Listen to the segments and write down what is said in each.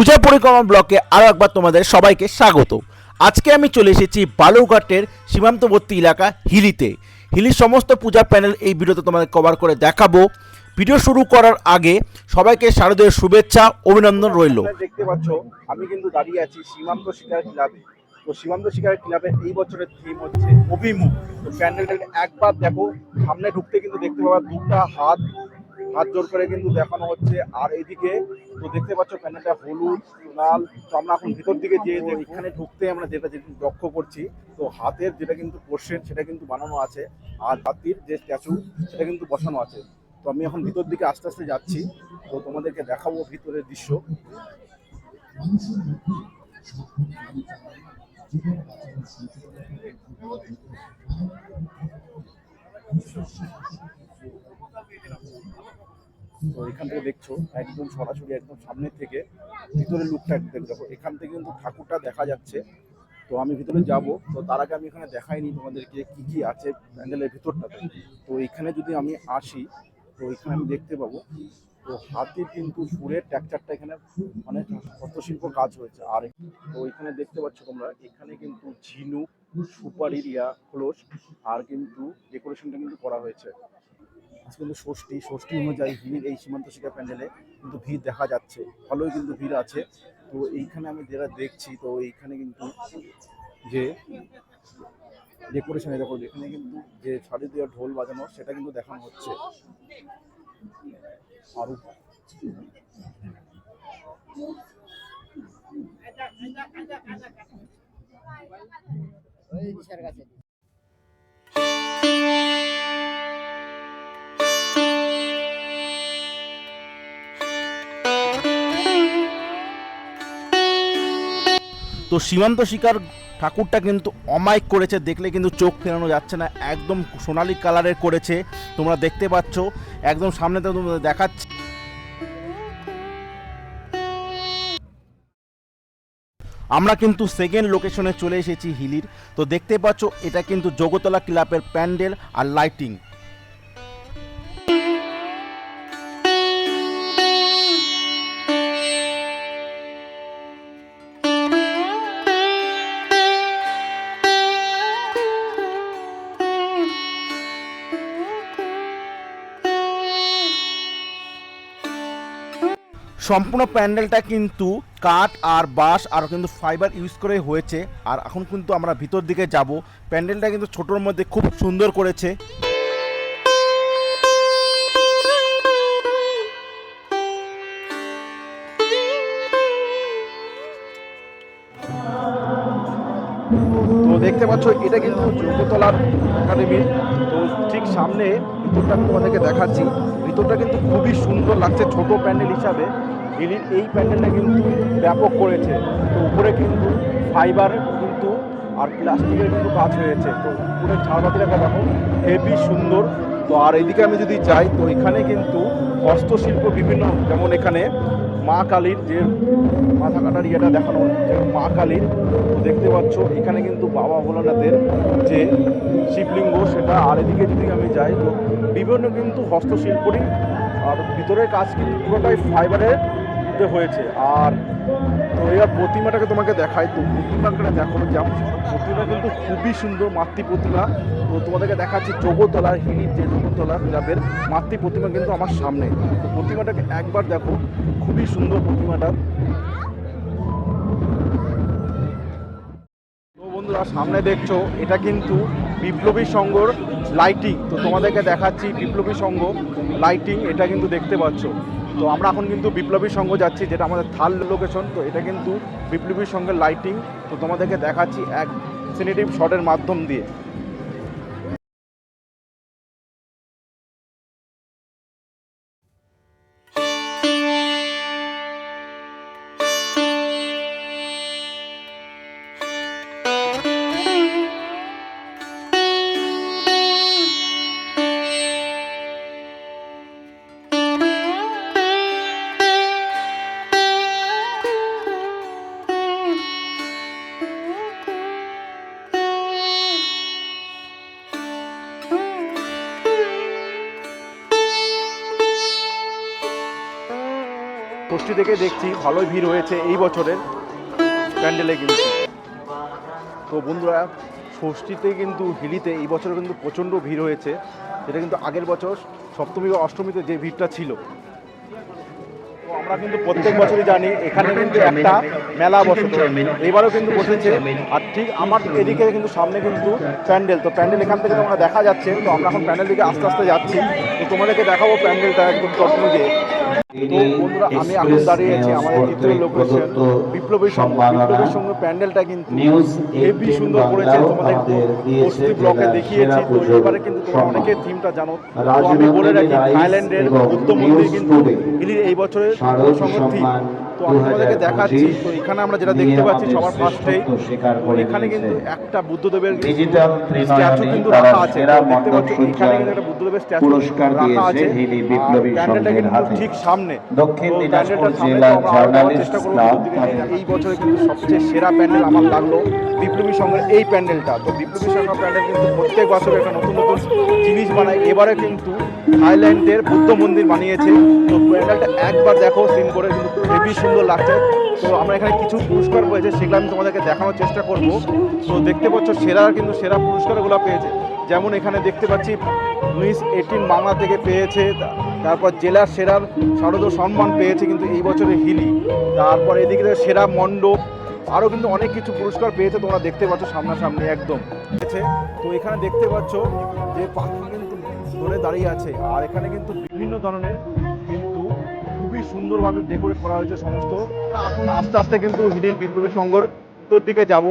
পূজা পরিক্রমা ব্লকে আরও একবার তোমাদের সবাইকে স্বাগত। আজকে আমি চলে এসেছি বালুরঘাটের সীমান্তবর্তী এলাকা হিলিতে। হিলির সমস্ত পূজার প্যানেল এই ভিডিওতে তোমাদের কভার করে দেখাবো। ভিডিও শুরু করার আগে সবাইকে শারদীয় শুভেচ্ছা, অভিনন্দন রইল। দেখতে পাচ্ছ, আমি কিন্তু দাঁড়িয়ে আছি সীমান্ত শিকার ক্লাবে। তো সীমান্ত শিকার ক্লাবের এই বছরের থিম হচ্ছে অভিমুখ। তো প্যান্ডেলটা একবার দেখো, সামনে ঢুকতে কিন্তু দেখতে পাবা দুটা হাত হাত জোর করে কিন্তু দেখানো হচ্ছে আর এইদিকে তো দেখতে পাচ্ছ প্যান্ডেলটা হলুদ লাল তো আমরা এখন ভিতর দিকে যে যে- এখানে ঢুকতে আমরা যেটা যেটা লক্ষ্য করছি তো হাতের যেটা কিন্তু পোর্শন সেটা কিন্তু বানানো আছে আর হাতির যে স্ট্যাচু সেটা কিন্তু বসানো আছে তো আমি এখন ভিতর দিকে আস্তে আস্তে যাচ্ছি তো তোমাদেরকে দেখাবো ভিতরের দৃশ্য তো এখান থেকে দেখছ, একদম সরাসরি একদম সামনে থেকে ভিতরে লুকটা একদম দেখো। এখান থেকে কিন্তু ঠাকুরটা দেখা যাচ্ছে। তো আমি ভিতরে যাব। তো তার আগে আমি এখানে দেখাইনি তোমাদেরকে কি কি আছে প্যান্ডেলের ভিতরটাতে। তো এখানে যদি আমি আসি, তো এখানে আমি দেখতে পাবো। তো হাতির কিন্তু সুরের ট্যাকচারটা এখানে মানে হস্তশিল্প কাজ হয়েছে। আর তো এখানে দেখতে পাচ্ছ তোমরা, এখানে কিন্তু ঝিনুক, সুপারি ইয়া খোলস, আর কিন্তু ডেকোরেশনটা কিন্তু করা হয়েছে। আজকে কিন্তু ষষ্ঠী ষষ্ঠী অনুযায়ী ভিড় এই সীমান্ত শিক্ষা প্যান্ডেলে কিন্তু ভিড় দেখা যাচ্ছে। ভালোই কিন্তু ভিড় আছে। তো এইখানে আমি যেটা দেখছি, তো এইখানে কিন্তু যে ডেকোরেশনে দেখো, এখানে কিন্তু যে শাড়ি দেওয়া ঢোল বাজানো, সেটা কিন্তু দেখানো হচ্ছে। আরও তো সীমান্ত শিকার ঠাকুরটা কিন্তু অমায়িক করেছে, দেখলে কিন্তু চোখ ফেরানো যাচ্ছে না, একদম সোনালি কালারের করেছে। তোমরা দেখতে পাচ্ছ, একদম সামনে তো তোমাদের দেখাচ্ছে। আমরা কিন্তু সেকেন্ড লোকেশনে চলে এসেছি হিলির। তো দেখতে পাচ্ছ, এটা কিন্তু জগতলা ক্লাবের প্যান্ডেল আর লাইটিং সম্পূর্ণ প্যান্ডেলটা কিন্তু কাঠ আর বাঁশ আর কিন্তু ফাইবার ইউজ করে হয়েছে। আর এখন কিন্তু আমরা ভিতর দিকে যাব। প্যান্ডেলটা কিন্তু ছোটোর মধ্যে খুব সুন্দর করেছে। তো দেখতে পাচ্ছ, এটা কিন্তু যোগতলার একাডেমি। তো ঠিক সামনে ভিতরটা আমি তোমাদেরকে দেখাচ্ছি। ভিতরটা কিন্তু খুবই সুন্দর লাগছে ছোট প্যান্ডেল হিসাবে। হিলির এই প্যান্ডেলটা কিন্তু ব্যাপক করেছে। তো উপরে কিন্তু ফাইবার কিন্তু আর প্লাস্টিকের কিন্তু কাজ হয়েছে। তো উপরে ঝাড়বাতিটা দেখো, হেভি সুন্দর। তো আর এদিকে আমি যদি যাই, তো এখানে কিন্তু হস্তশিল্প বিভিন্ন, যেমন এখানে মা কালীর যে মাথা কাটার ইয়েটা দেখানো মা কালীর দেখতে পাচ্ছ, এখানে কিন্তু বাবা ভোলানাথের যে শিবলিঙ্গ, সেটা আর এদিকে যদি আমি যাই, তো বিভিন্ন কিন্তু হস্তশিল্পরই, আর ভিতরের কাজ কিন্তু পুরোটাই ফাইবারের মধ্যে হয়েছে। আর তো এবার প্রতিমাটাকে তোমাকে দেখাই। তো প্রতিমাটা দেখো যেমন প্রতিমা কিন্তু খুবই সুন্দর, মাতৃ প্রতিমা। তো তোমাদেরকে দেখাচ্ছি যোগতলার হিলির যে যোগতলা ক্লাবের মাতৃ প্রতিমা কিন্তু আমার সামনে। তো প্রতিমাটাকে একবার দেখো, খুবই সুন্দর প্রতিমাটা। বন্ধুরা, সামনে দেখছ, এটা কিন্তু বিপ্লবী সংঘর লাইটিং তো তোমাদেরকে দেখাচ্ছি বিপ্লবী সংঘ লাইটিং এটা কিন্তু দেখতে পাচ্ছ। তো আমরা এখন কিন্তু বিপ্লবীর সঙ্গে যাচ্ছি, যেটা আমাদের থার্ড লোকেশন তো এটা কিন্তু বিপ্লবীর সঙ্গে লাইটিং তো তোমাদেরকে দেখাচ্ছি এক সিনেটিভ শটের মাধ্যম দিয়ে। থেকে দেখছি ভালোই ভিড় হয়েছে এই বছরের প্যান্ডেলে কিন্তু। তো বন্ধুরা, ষষ্ঠীতে কিন্তু হিলিতে এই বছর কিন্তু প্রচণ্ড ভিড় হয়েছে। যেটা কিন্তু আগের বছর সপ্তমী বা অষ্টমীতে যে ভিড়টা ছিল। তো আমরা কিন্তু প্রত্যেক বছরই জানি, এখানে কিন্তু একটা মেলা বসে তো এবারও কিন্তু বসেছে। আর ঠিক আমার এদিকে কিন্তু সামনে কিন্তু প্যান্ডেল। তো প্যান্ডেল এখান থেকে তোমরা দেখা যাচ্ছে। তো আমরা এখন প্যান্ডেল দিকে আস্তে আস্তে যাচ্ছি। তো তোমাদেরকে দেখাবো প্যান্ডেলটা একদম টপনু যে তো বন্ধুরা আমি এখন দাঁড়িয়ে আমাদের দ্বিতীয় লোকেশন বিপ্লবীর সঙ্গে সঙ্গে প্যান্ডেলটা কিন্তু হেভি সুন্দর করেছে তোমাদের বস্তি ব্লকে দেখিয়েছি। তো এবারে কিন্তু তোমরা অনেকে থিমটা জানো। তো আমি বলে রাখি থাইল্যান্ডের বুদ্ধ মন্দির কিন্তু এই বছরের সঙ্গে থিম তো আমি তোমাদেরকে দেখাচ্ছি। তো এখানে আমরা যেটা দেখতে পাচ্ছি সবার ফার্স্টেই এখানে কিন্তু একটা বুদ্ধদেবের স্ট্যাচু কিন্তু রাখা আছে। দেখতে পাচ্ছ এখানে কিন্তু একটা বুদ্ধদেবের স্ট্যাচু পুরস্কার রাখা আছে। প্যান্ডেলটা কিন্তু হাতে। ঠিক সামনে। দক্ষিণ দিনাজপুর জেলা জার্নালিস্ট ক্লাব এই বছরে কিন্তু সবচেয়ে সেরা প্যান্ডেল আমার লাগল বিপ্লবী সংঘের এই প্যান্ডেলটা। তো বিপ্লবী সংঘ প্যান্ডেল কিন্তু প্রত্যেক বছর একটা নতুন নতুন জিনিস বানায়। এবারে কিন্তু থাইল্যান্ডের বুদ্ধ মন্দির বানিয়েছে। তো প্যান্ডেলটা একবার দেখো সিন করে কিন্তু হেভি সুন্দর লাগছে। তো আমরা এখানে কিছু পুরস্কার পেয়েছে, সেগুলো আমি তোমাদেরকে দেখানোর চেষ্টা করব। তো দেখতে পাচ্ছ সেরা কিন্তু সেরা পুরস্কারগুলো পেয়েছে। যেমন এখানে দেখতে পাচ্ছি, মিস এইটিন বাংলা থেকে পেয়েছে তারপর জেলার সেরার শারদ সম্মান পেয়েছে কিন্তু এই বছরে হিলি। তারপর এদিকে সেরা মণ্ডপ, আরও কিন্তু অনেক কিছু পুরস্কার পেয়েছে তোমরা দেখতে পাচ্ছ সামনাসামনি একদম। তো এখানে দেখতে পাচ্ছ যে পাখি কিন্তু ধরে দাঁড়িয়ে আছে, আর এখানে কিন্তু বিভিন্ন ধরনের খুবই সুন্দরভাবে ডেকোরেট করা হয়েছে সমস্ত। আস্তে আস্তে কিন্তু হিডেন বিপ্লবী সংঘর তোর দিকে যাব।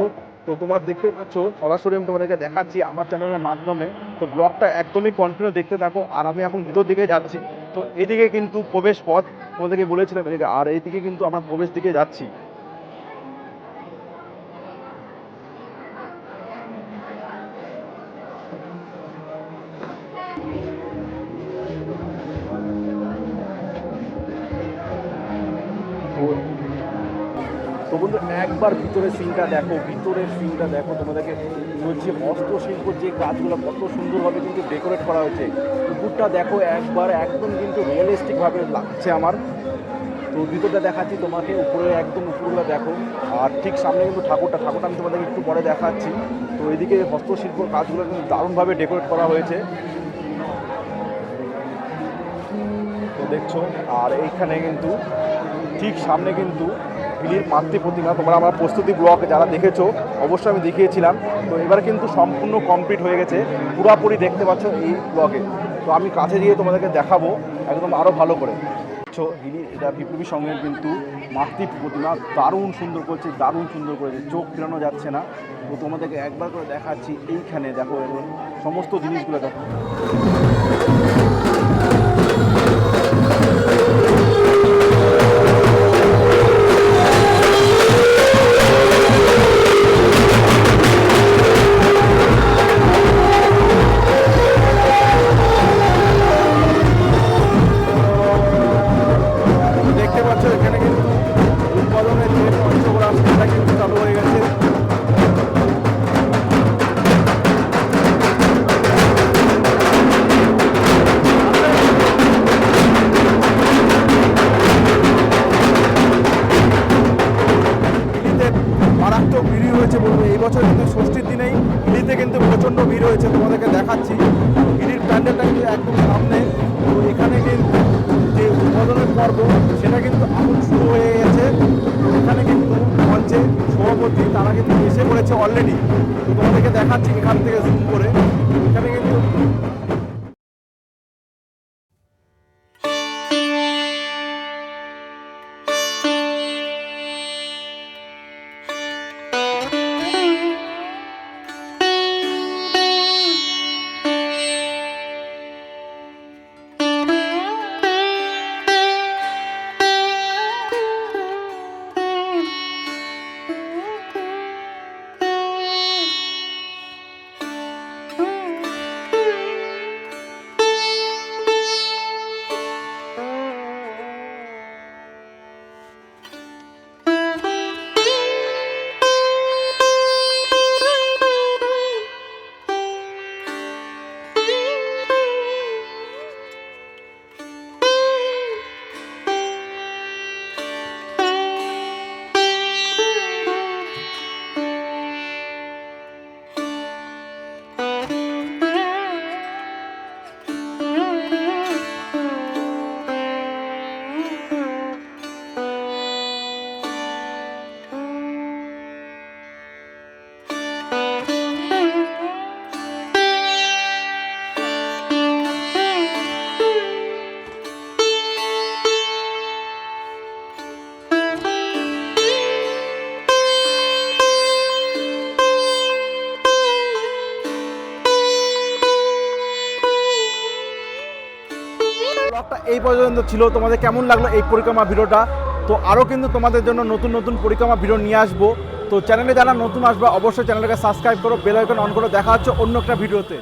তো তোমার দেখতে পাচ্ছ, সরাসরি আমি তোমাদেরকে দেখাচ্ছি আমার চ্যানেলের মাধ্যমে। তো ব্লগটা একদমই কন্টিনিউ দেখতে থাকো, আর আমি এখন ভিতর দিকে যাচ্ছি। তো এদিকে কিন্তু প্রবেশ পথ, তোমাদেরকে বলেছিলাম এদিকে, আর এইদিকে কিন্তু আমরা প্রবেশ দিকে যাচ্ছি। বন্ধু একবার ভিতরের সিনটা দেখো, ভিতরের সিনটা দেখো। তোমাদেরকে বলছি হস্তশিল্প যে কাজগুলো কত সুন্দরভাবে কিন্তু ডেকোরেট করা হয়েছে। পুকুরটা দেখো, একবার একদম কিন্তু রিয়েলিস্টিকভাবে লাগছে আমার। তো ভিতরটা দেখাচ্ছি তোমাকে, উপরে একদম উপরগুলো দেখো। আর ঠিক সামনে কিন্তু ঠাকুরটা ঠাকুরটা আমি তোমাদেরকে একটু পরে দেখাচ্ছি। তো এদিকে হস্তশিল্পর কাজগুলো কিন্তু দারুণভাবে ডেকোরেট করা হয়েছে। তো দেখছ, আর এইখানে কিন্তু ঠিক সামনে কিন্তু হিলির মাতৃ প্রতিমা, তোমরা আমার প্রস্তুতি ব্লগ যারা দেখেছ, অবশ্যই আমি দেখিয়েছিলাম। তো এবার কিন্তু সম্পূর্ণ কমপ্লিট হয়ে গেছে। পুরাপুরি দেখতে পাচ্ছ এই ব্লগে তো আমি কাছে গিয়ে তোমাদেরকে দেখাবো, একদম আরও ভালো করে। দেখছ এটা বিপ্লবী সঙ্গে কিন্তু মাতৃ প্রতিমা, দারুণ সুন্দর করছে, দারুণ সুন্দর করেছে। চোখ ফেরানো যাচ্ছে না। তো তোমাদেরকে একবার করে দেখাচ্ছি এইখানে, দেখো সমস্ত জিনিসগুলো দেখো। পাচ্ছ এখানে কিন্তু উৎপাদনের যে পঞ্চগ্রাম সেটা কিন্তু চালু হয়ে গেছে। মারাত্মক ভিড় হয়েছে বলব। এই বছর কিন্তু ষষ্ঠীর দিনেই হিলিতে কিন্তু প্রচণ্ড ভিড় হয়েছে। তোমাদেরকে দেখাচ্ছি। হিলির প্যান্ডেলটা কিন্তু একদম সামনে। পর্ব। সেটা কিন্তু এখন শুরু হয়ে গেছে। এখানে কিন্তু মঞ্চে সভাপতি তারা কিন্তু এসে পড়েছে অলরেডি তো তোমাদেরকে দেখাচ্ছি এখান থেকে জুম করে। ব্লগটা এই পর্যন্ত ছিল। তোমাদের কেমন লাগল এই পরিক্রমা ভিডিওটা? তো আরও কিন্তু তোমাদের জন্য নতুন নতুন পরিক্রমা ভিডিও নিয়ে আসব। তো চ্যানেলে যারা নতুন আসবে, অবশ্যই চ্যানেলটাকে সাবস্ক্রাইব করো বেল আইকন অন করে দেখা হচ্ছে অন্য একটা ভিডিওতে।